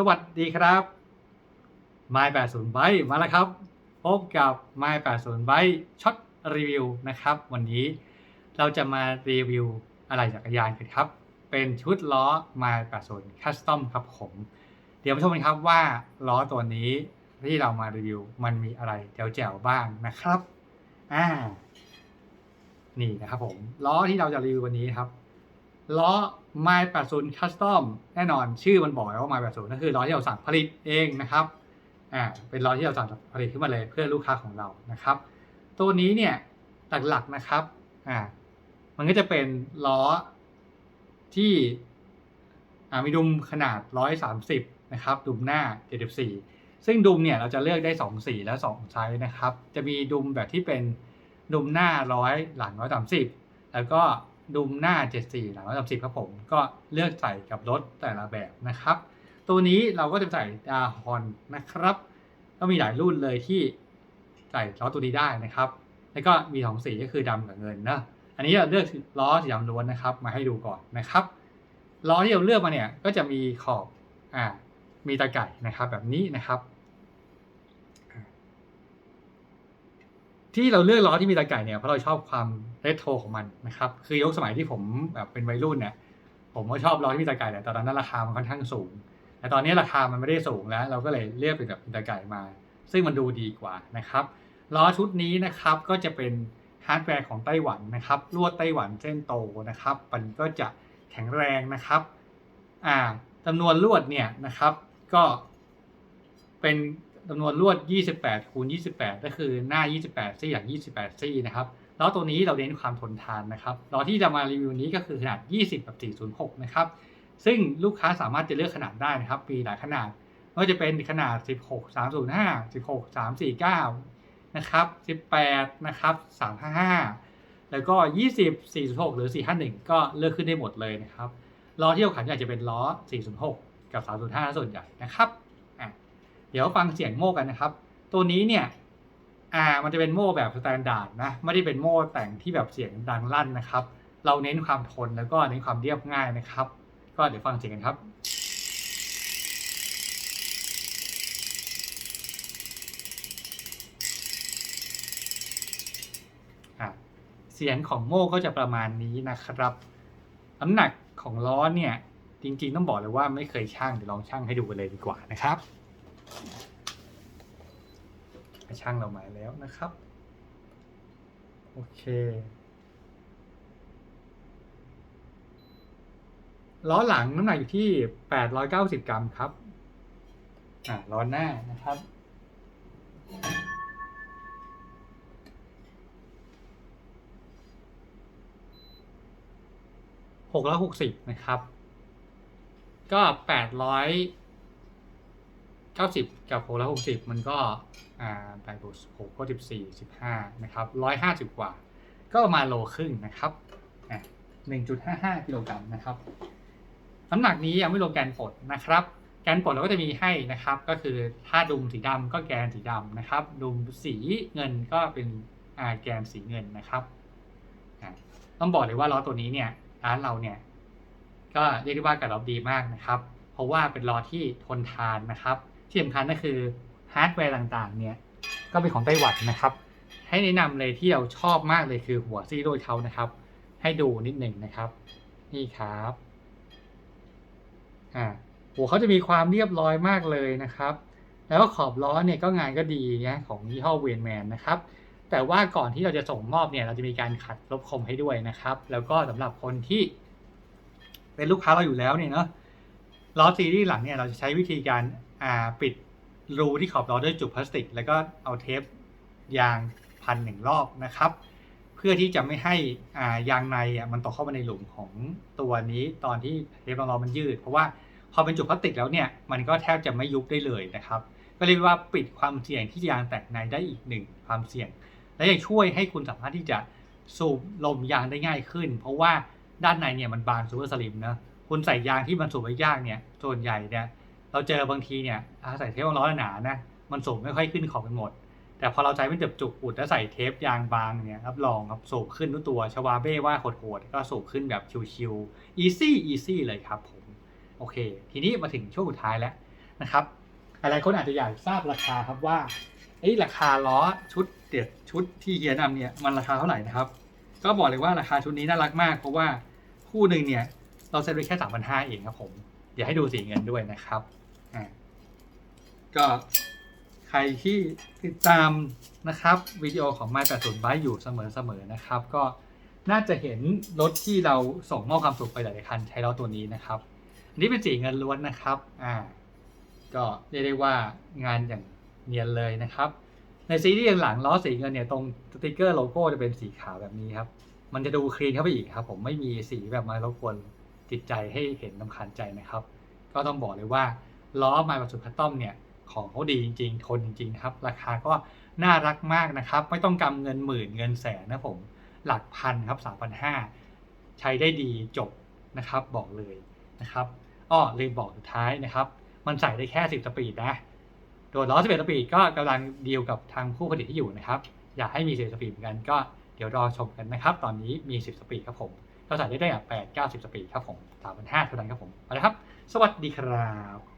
สวัสดีครับ My 80 Byte มาแล้วครับ พบกับ My 80 Byte ช็อตรีวิวนะครับ วันนี้เราจะมารีวิวอะไรจักรยานกันครับ เป็นชุดล้อ My 80 Custom ครับผม เดี๋ยวมาชมกันครับว่าล้อตัวนี้ที่เรามารีวิว มันมีอะไรแจ๋วๆบ้างนะครับอ่านี่นะครับผมล้อที่เราจะรีวิววันนี้ครับล้อ My 80 Custom แน่นอนชื่อมันบอกแล้วว่า My 80นั่นคือล้อที่เราสั่งผลิตเองนะครับอ่าเป็นล้อที่เราสั่งผลิตขึ้นมาเลยเพื่อลูกค้าของเรานะครับ ตัวนี้เนี่ยหลักๆนะครับอ่ามันก็จะเป็นล้อที่อ่ามีดุมขนาด 130 นะครับ ดุมหน้า 74 ซึ่งดุมเนี่ยเราจะเลือกได้ 2 สีและ 2 ไซส์นะครับ จะมีดุมแบบที่เป็นดุมหน้า 100 หลัง 130 แล้วก็ ดุมหน้า 74 หลัง130ครับผม ก็เลือกใส่กับรถแต่ละแบบนะครับ ตัวนี้เราก็จะใส่ดาฮอนนะครับ ก็มีหลายรุ่นเลยที่ใส่ล้อตัวนี้ได้นะครับ แล้วก็มีสองสีก็คือดำกับเงินนะ อันนี้เราเลือกล้อสีดำล้วนนะครับ มาให้ดูก่อนนะครับ ล้อที่เราเลือกมาเนี่ยก็จะมีขอบ อ่า มีตะไก่นะครับแบบนี้นะครับ ที่เราเลือกล้อที่มีตะไก่เนี่ยเพราะเราชอบความเรโทรของมันนะครับคือยกสมัยที่ผมแบบเป็นวัยรุ่นเนี่ยผมก็ชอบล้อที่มีตะไก่แต่ตอนนั้นราคามันค่อนข้างสูง แต่ตอนนี้ราคามันไม่ได้สูงแล้ว เราก็เลยเลือกเป็นแบบมีตะไก่มา ซึ่งมันดูดีกว่านะครับล้อชุดนี้นะครับก็จะเป็นฮาร์ดแวร์ของไต้หวันนะครับลวดไต้หวันเส้นโตนะครับมันก็จะแข็งแรงนะครับอ่าจำนวนลวดเนี่ยนะครับ ก็เป็น จำนวนลวด 28 คูณ 28 ก็คือหน้า 28 ซี่หลัง 28 ซี่นะครับล้อตัวนี้เราเน้นความทนทานนะครับล้อที่จะมารีวิวนี้ก็คือขนาด 20กับ406 นะครับ ซึ่งลูกค้าสามารถจะเลือกขนาดได้นะครับ มีหลายขนาดไม่ว่าจะเป็นขนาด 16 305 16 349 นะครับ 18 นะครับ 355 แล้วก็ 20 406 หรือ 451 ก็เลือกขึ้นได้หมดเลยนะครับ ล้อที่เราขายอาจจะเป็นล้อ 406 กับ 305 ส่วนใหญ่นะครับ เดี๋ยวฟังเสียงโม่กันนะครับ ตัวนี้เนี่ยอ่ามันจะเป็นโม่แบบสแตนดาร์ดนะไม่ได้เป็นโม่แต่งที่แบบเสียงดังลั่นนะครับ เราเน้นความทนแล้วก็เน้นความเรียบง่ายนะครับ ก็เดี๋ยวฟังเสียงกันครับเสียงของโม่ก็จะประมาณนี้นะครับ น้ำหนักของล้อเนี่ย จริงๆต้องบอกเลยว่าไม่เคยช่างเดี๋ยวลองช่างให้ดูกันเลยดีกว่านะครับ ช่างเราหมายแล้วนะครับ โอเค ล้อหลังน้ำหนักอยู่ที่ 890 กรัมครับ อ่าล้อหน้านะครับหกร้อยหกสิบนะครับ ก็แปดร้อย เก้าสิบกับหกร้อยหกสิบมันก็อ่าแปบวกหกก็สิบสี่สิบห้านะครับร้อยห้าสิบกว่า ก็มาโลครึ่งนะครับหนึ่งจุดห้าห้ากิโลกรัมนะครับน้ำหนักนี้ยังไม่รวมแกนปลดนะครับ แกนปลดเราก็จะมีให้นะครับ ก็คือถ้าดุมสีดำก็แกนสีดำนะครับ ดุมสีเงินก็เป็นแกนสีเงินนะครับต้องบอกเลยว่าล้อตัวนี้เนี่ยร้านเราเนี่ย ก็เรียกได้ว่าการตอบดีมากนะครับ เพราะว่าเป็นล้อที่ทนทานนะครับ ที่สำคัญก็คือฮาร์ดแวร์ต่างๆ เนี่ย ก็เป็นของไต้หวันนะครับ ให้แนะนำเลยที่เราชอบมากเลยคือหัวซีโร่เขานะครับ ให้ดูนิดหนึ่งนะครับ นี่ครับอ่าหัวเขาจะมีความเรียบร้อยมากเลยนะครับ แล้วก็ขอบล้อเนี่ยก็งานก็ดีนะของยี่ห้อเวนแมนนะครับแต่ว่าก่อนที่เราจะส่งมอบเนี่ยเราจะมีการขัดลบคมให้ด้วยนะครับ แล้วก็สำหรับคนที่ เป็นลูกค้าเราอยู่แล้วเนี่ยเนาะล้อซีรีส์หลังเนี่ยเราจะใช้วิธีการ ปิดรูที่ขอบล้อด้วยจุกพลาสติก แล้วก็เอาเทปยางพันหนึ่งรอบนะครับ เพื่อที่จะไม่ให้ยางในมันตกเข้าไปในหลุมของตัวนี้ตอนที่เทปรองล้อมันยืด เพราะว่าพอเป็นจุกพลาสติกแล้วเนี่ยมันก็แทบจะไม่ยุบได้เลยนะครับ ก็เรียกว่าปิดความเสี่ยงที่ยางแตกในได้อีกหนึ่งความเสี่ยง และยังช่วยให้คุณสามารถที่จะสูบลมยางได้ง่ายขึ้น เพราะว่าด้านในเนี่ยมันบางซูเปอร์สลิมนะคุณใส่ยางที่มันสูบไม่ยากเนี่ยส่วนใหญ่เนี่ย เราเจอบางทีเนี่ยใส่เทปล้อหนาๆนะมันสูบไม่ค่อยขึ้นขอบไปหมด แต่พอเราใช้เป็นจุกจุกอุดแล้วใส่เทปยางบางเนี่ยรับรองครับสูบขึ้นทุกตัวชวาเบ้ว่าโหดๆก็สูบขึ้นแบบชิวๆ easy easy เลยครับผมโอเค ทีนี้มาถึงช่วงสุดท้ายแล้วนะครับหลายคนอาจจะอยากทราบราคาครับว่าเอ้ราคาล้อชุดเด็ดชุดที่เฮียนำเนี่ยมันราคาเท่าไหร่นะครับ ก็บอกเลยว่าราคาชุดนี้น่ารักมากเพราะว่าคู่หนึ่งเนี่ยเราเซ็นไว้แค่สามพันห้าเองครับผม ดี๋ยวให้ดูสีเงินด้วยนะครับอ่าก็ใครที่ติดตามนะครับวิดีโอของ My 80 Byte อยู่เสมอๆนะครับ ก็น่าจะเห็นรถที่เราส่งมอบความสุขไปหลายคันใช้ล้อตัวนี้นะครับ อันนี้เป็นสีเงินล้วนนะครับอ่าก็เรียกได้ว่างานอย่างเนียนเลยนะครับ ในซีรีส์หลังล้อสีเงินเนี่ยตรงสติกเกอร์โลโก้จะเป็นสีขาวแบบนี้ครับ มันจะดูคลีนเข้าไปอีกครับ ผมไม่มีสีแบบมารบกวน จิตใจให้เห็นลำคาญใจนะครับ ก็ต้องบอกเลยว่าล้อไมาแบบสุดคัสตอมเนี่ยของเขาดีจริงๆทนจริงๆครับ ราคาก็น่ารักมากนะครับ ไม่ต้องกำเงินหมื่นเงินแสนนะผม หลักพันครับสามพันห้าใช้ได้ดีจบนะครับ บอกเลยนะครับอ้อลืมบอกสุดท้ายนะครับ มันใส่ได้แค่ 10 สปีดนะ โดยล้อ11 สปีดก็กำลังดีลกับทางผู้ผลิตที่อยู่นะครับ อยากให้มี 10 สปีดเหมือนกันก็เดี๋ยวรอชมกันนะครับ ตอนนี้มี 10 สปีดครับผม ก็ใส่ได้ตั้งแต่แปดเก้าสิบสปีดครับผมสามพันห้าเท่านั้นครับผมเอาละครับ สวัสดีครับ